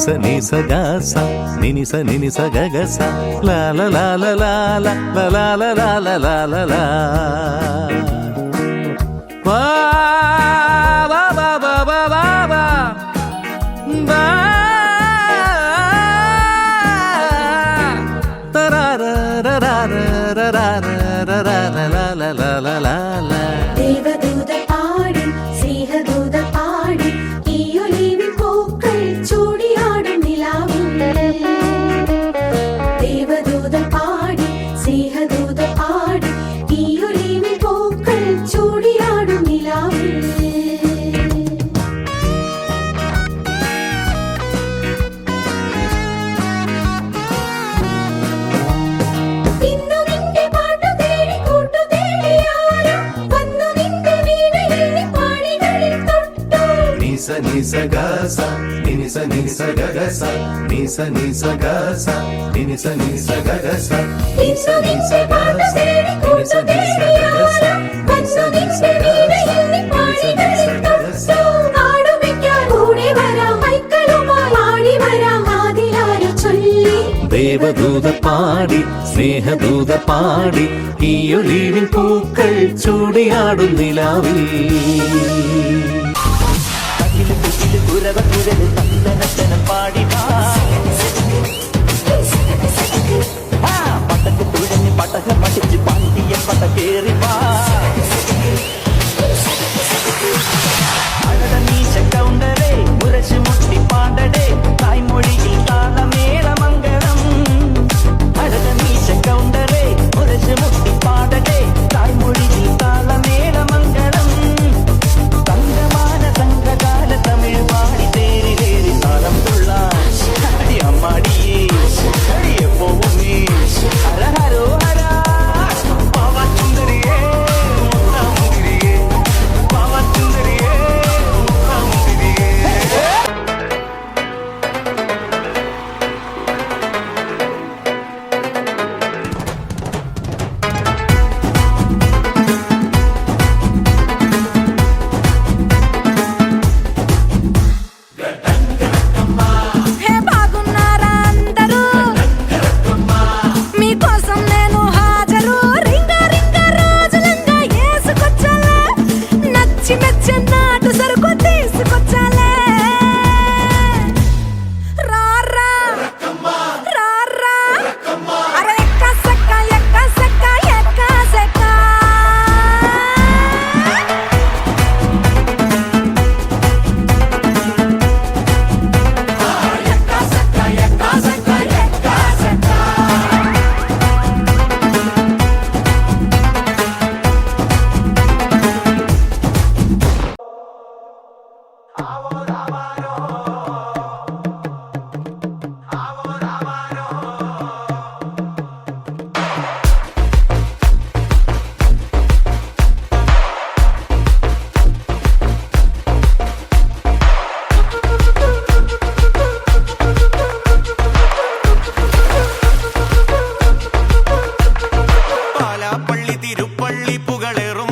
నిస నిస గస నినిస నినిస గగస లాల లాల లాల లాల లాల లాల లా da da da నిస నిస గస నినిస నిస గగస నిస నిస గస నినిస నిస గగస నిస నిస గస నినిస నిస గగస నిస నిస గస పాడి గస പാടുമിക്കാൻ കൂടെ വരാം മൈക്കളുമായി പാടി വരാം ആദിയാരു ചൊല്ലി ദേവദൂത പാടി സ്നേഹദൂത പാടി ഈയൊലിവിൻ പൂക്കൾ ചൂടിയാടും നിലാവിൽ. எரிவா കളേറും